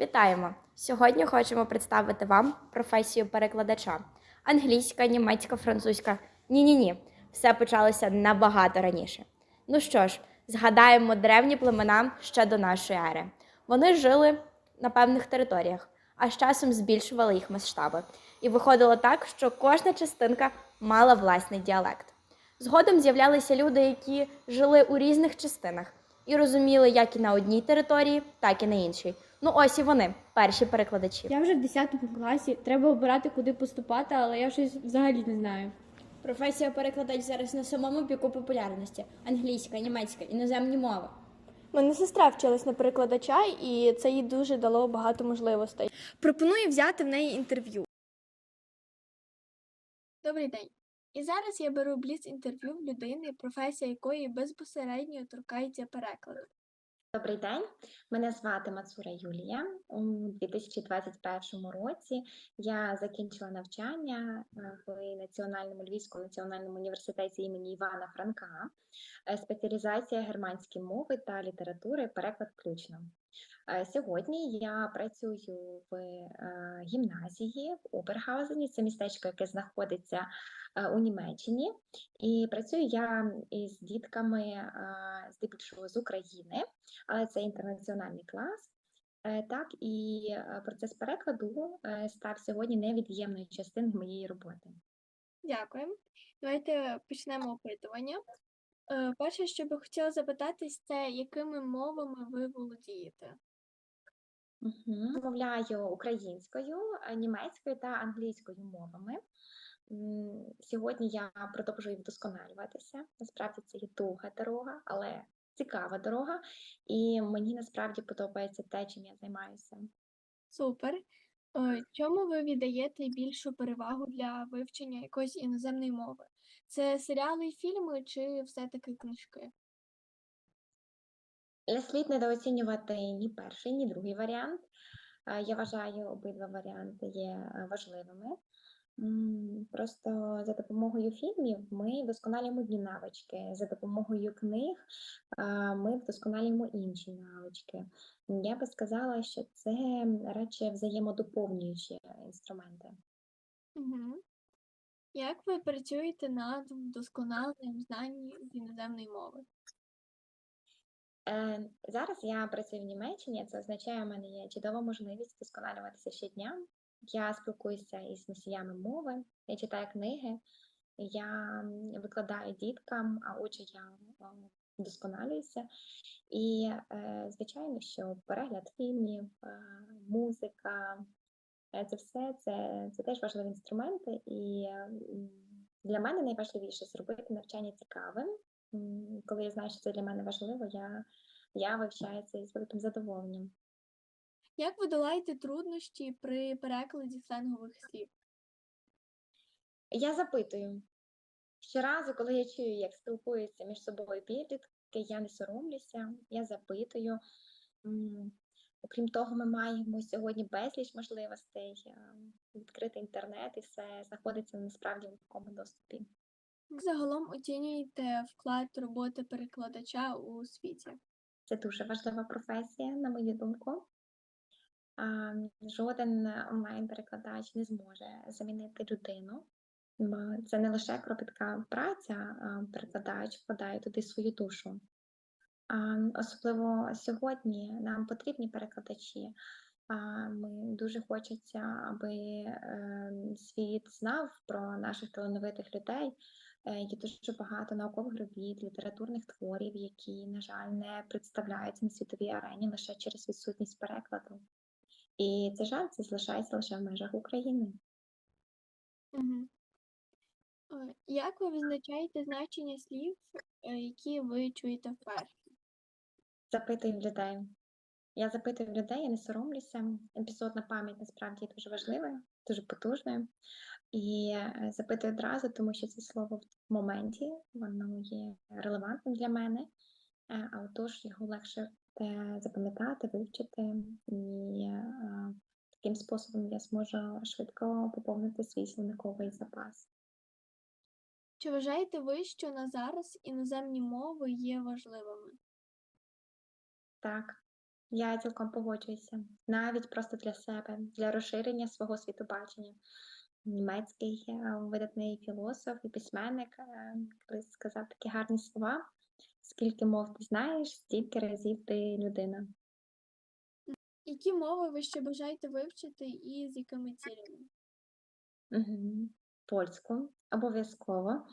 Вітаємо! Сьогодні хочемо представити вам професію перекладача. Англійська, німецька, французька. Ні-ні ні. Все почалося набагато раніше. Ну що ж, згадаємо древні племена ще до нашої ери. Вони жили на певних територіях, а з часом збільшували їх масштаби. І виходило так, що кожна частинка мала власний діалект. Згодом з'являлися люди, які жили у різних частинах і розуміли як і на одній території, так і на іншій. Ну ось і вони, перші перекладачі. Я вже в 10 класі. Треба обирати, куди поступати, але я щось взагалі не знаю. Професія перекладач зараз на самому піку популярності: англійська, німецька, іноземні мови. Мене сестра вчилась на перекладача, і це їй дуже дало багато можливостей. Пропоную взяти в неї інтерв'ю. Добрий день. І зараз я беру бліц інтерв'ю в людини, професія якої безпосередньо торкається перекладу. Добрий день, мене звати Мацура Юлія. У 2021 році я закінчила навчання е, в Національному Львівському національному університеті імені Івана Франка, Е, спеціалізація германські мови та літератури, переклад включно. Е, Сьогодні я працюю в е, гімназії в Обергаузені, це містечко, яке знаходиться е, у Німеччині. І працюю я із дітками здебільшого з України але це інтернаціональний клас. Так, і процес перекладу став сьогодні невід'ємною частиною моєї роботи. Дякую. Давайте почнемо опитування. Е, Перше, що би хотіла запитатись, це якими мовами ви володієте? Мгм. Мовляю українською, е, німецькою та англійською мовами. Сьогодні я продовжую вдосконалюватися. Насправді це є довга дорога, але цікава дорога, і мені насправді подобається те, чим я займаюся. Супер. Е, Чому ви віддаєте більшу перевагу для вивчення якоїсь іноземної мови? Це серіали і фільми чи все-таки книжки? Не слід недооцінювати ні перший, ні другий варіант. Е, Я вважаю, обидва варіанти є е, важливими. Просто за допомогою фільмів ми вдосконалюємо одні навички, за допомогою книг е, ми вдосконалюємо інші навички. Я би сказала, що це радше взаємодоповнюючі інструменти. Угу. Як ви працюєте над вдосконаленням знань з іноземної мови? Е, Зараз я працюю в Німеччині, це означає, у мене є чудова можливість вдосконалюватися щодня. Я спілкуюся із носіями мови, я читаю книги, я викладаю діткам, а отже, я е, вдосконалююся. І, е, звичайно, що перегляд фільмів, музика, це все це, це теж важливі інструменти. І для мене найважливіше зробити навчання цікавим. Коли я знаю, що це для мене важливо, я, я вивчаю це з великим задоволенням. Як ви долаєте труднощі при перекладі сленгових слів? Я запитую. Щоразу, коли я чую, як спілкуються між собою підлітки, я не соромлюся, я запитую. Окрім того, ми маємо сьогодні безліч можливостей, е, відкрити інтернет, і все знаходиться насправді в легкому доступі. Як загалом оцінюєте вклад роботи перекладача у світі? Це дуже важлива професія, на мою думку. Жоден онлайн-перекладач не зможе замінити людину. Це не лише кропітка праця, перекладач вкладає туди свою душу. Особливо сьогодні нам потрібні перекладачі. Ми дуже хочеться, аби е, світ знав про наших талановитих людей. Е, Є дуже багато наукових робіт, літературних творів, які, на жаль, не представляються на світовій арені лише через відсутність перекладу. І це жаль, це залишається лише в межах України. Угу. Як ви визначаєте значення слів, е, які ви чуєте вперше? Запитую людей. Я запитую людей, я не соромлюся. Епізодна пам'ять насправді дуже важливою, дуже потужною. І е, запитую одразу, тому що це слово в моменті, воно є релевантним для мене, Е, а отож його легше е, запам'ятати, вивчити, і таким способом я зможу швидко поповнити свій словниковий запас. Чи вважаєте ви, що на зараз іноземні мови є важливими? Так, Я цілком погоджуюся. Навіть просто для себе, для розширення свого світобачення. Німецький е, видатний філософ і письменник е, колись сказав такі гарні слова: скільки мов ти знаєш, стільки разів ти людина. Які мови ви ще бажаєте вивчити і з якими цілями? Мгм. Польську обов'язково.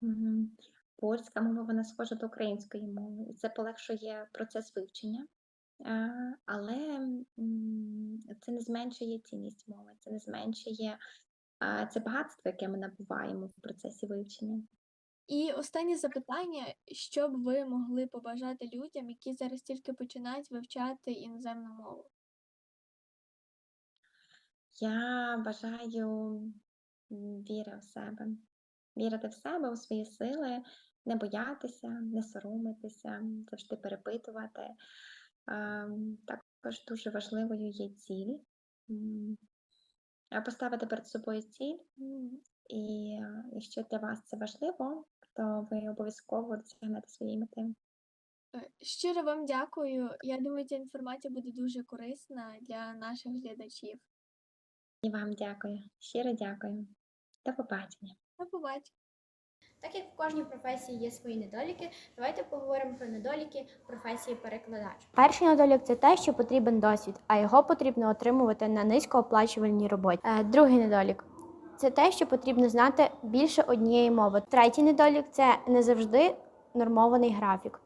Мгм. Польська мова вона схожа до української мови, і це полегшує процес вивчення. Але це не зменшує цінність мови, це не зменшує це багатство, яке ми набуваємо в процесі вивчення. І останнє запитання: що б ви могли побажати людям, які зараз тільки починають вивчати іноземну мову? Я бажаю віри в себе, вірити в себе, у свої сили, не боятися, не соромитися, завжди перепитувати. Ем, Також дуже важливою є ціль. Поставити перед собою ціль, і е, якщо для вас це важливо, то ви обов'язково досягнете своєї мети. Е, Щиро вам дякую. Я думаю, ця інформація буде дуже корисна для наших глядачів. І вам дякую. Щиро дякую. До побачення. До побачення. Так як в кожній професії є свої недоліки, давайте поговоримо про недоліки професії перекладач. Перший недолік це те, що потрібен досвід, а його потрібно отримувати на низькооплачувальній роботі. Е, Другий недолік це те, що потрібно знати більше однієї мови. Третій недолік це не завжди нормований графік,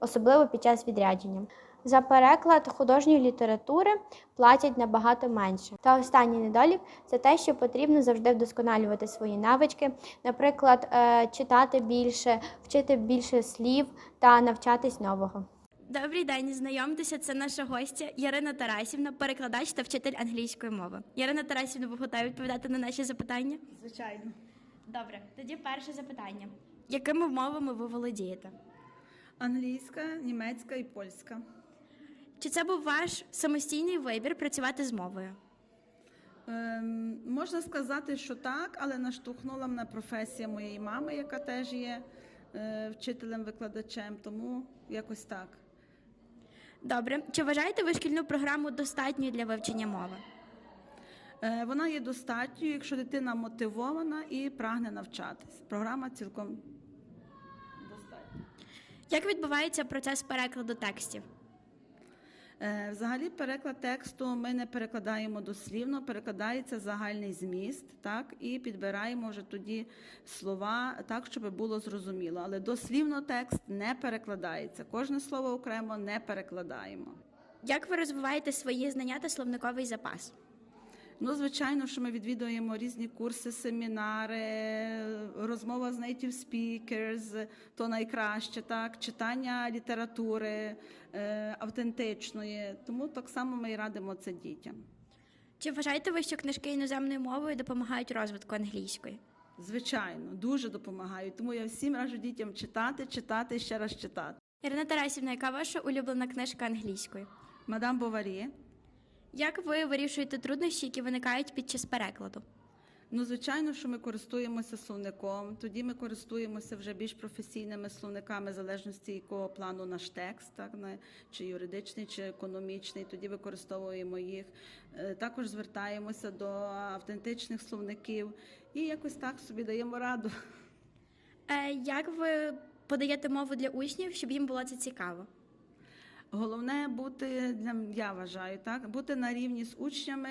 особливо під час відрядження. За переклад художньої літератури платять набагато менше. Та останній недолік це те, що потрібно завжди вдосконалювати свої навички, наприклад, е, читати більше, вчити більше слів та навчатись нового. Добрий день, знайомтеся. Це наша гостя Ярина Тарасівна, перекладач та вчитель англійської мови. Ярина Тарасівна, ви готові відповідати на наші запитання? Звичайно. Добре, тоді перше запитання: якими мовами ви володієте? Англійська, німецька і польська. Чи це був ваш самостійний вибір працювати з мовою? Ем, можна сказати, що так, але наштовхнула мене професія моєї мами, яка теж є е, вчителем-викладачем, тому якось так. Добре, чи вважаєте ви шкільну програму достатньою для вивчення мови? Е, вона є достатньою, якщо дитина мотивована і прагне навчатись. Програма цілком достатня. Як відбувається процес перекладу текстів? Е, Взагалі, переклад тексту ми не перекладаємо дослівно, перекладається загальний зміст, так, і підбираємо вже тоді слова так, щоб було зрозуміло. Але дослівно текст не перекладається. Кожне слово окремо не перекладаємо. Як ви розвиваєте свої знання та словниковий запас? Ну, звичайно, що ми відвідуємо різні курси, семінари, розмова з native speakers, то найкраще, так, читання літератури е, автентичної. Тому так само ми і радимо це дітям. Чи вважаєте ви, що книжки іноземною мовою допомагають розвитку англійської? Звичайно, дуже допомагають. Тому я всім раджу дітям читати, читати і ще раз читати. Ірина Тарасівна, яка ваша улюблена книжка англійської? Мадам Боварі. Як ви вирішуєте труднощі, які виникають під час перекладу? Ну, звичайно, що ми користуємося словником. Тоді ми користуємося вже більш професійними словниками, в залежності якого плану наш текст, так на чи юридичний, чи економічний. Тоді використовуємо їх. Е, Також звертаємося до автентичних словників і якось так собі даємо раду. Е, як ви подаєте мову для учнів, щоб їм було це цікаво? Головне бути для я вважаю, так бути на рівні з учнями,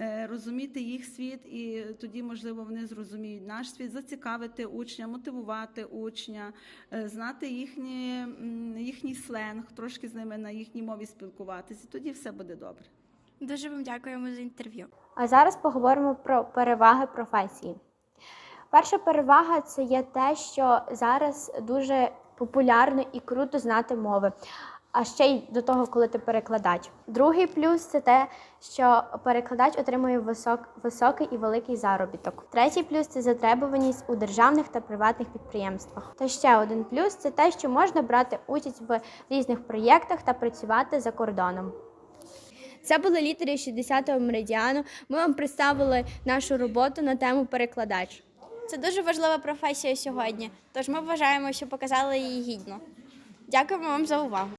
е, розуміти їх світ, і тоді, можливо, вони зрозуміють наш світ, зацікавити учня, мотивувати учня, е, знати їхні, їхній сленг, трошки з ними на їхній мові спілкуватися. Тоді все буде добре. Дуже вам дякуємо за інтерв'ю. А зараз поговоримо про переваги професії. Перша перевага це є те, що зараз дуже популярно і круто знати мови. А ще й до того, коли ти перекладач. Другий плюс це те, що перекладач отримує висок, високий і великий заробіток. Третій плюс це затребуваність у державних та приватних підприємствах. Та ще один плюс це те, що можна брати участь в різних проєктах та працювати за кордоном. Це були літери 60-го меридіану. Ми вам представили нашу роботу на тему перекладач. Це дуже важлива професія сьогодні, тож ми вважаємо, що показали її гідно. Дякуємо вам за увагу.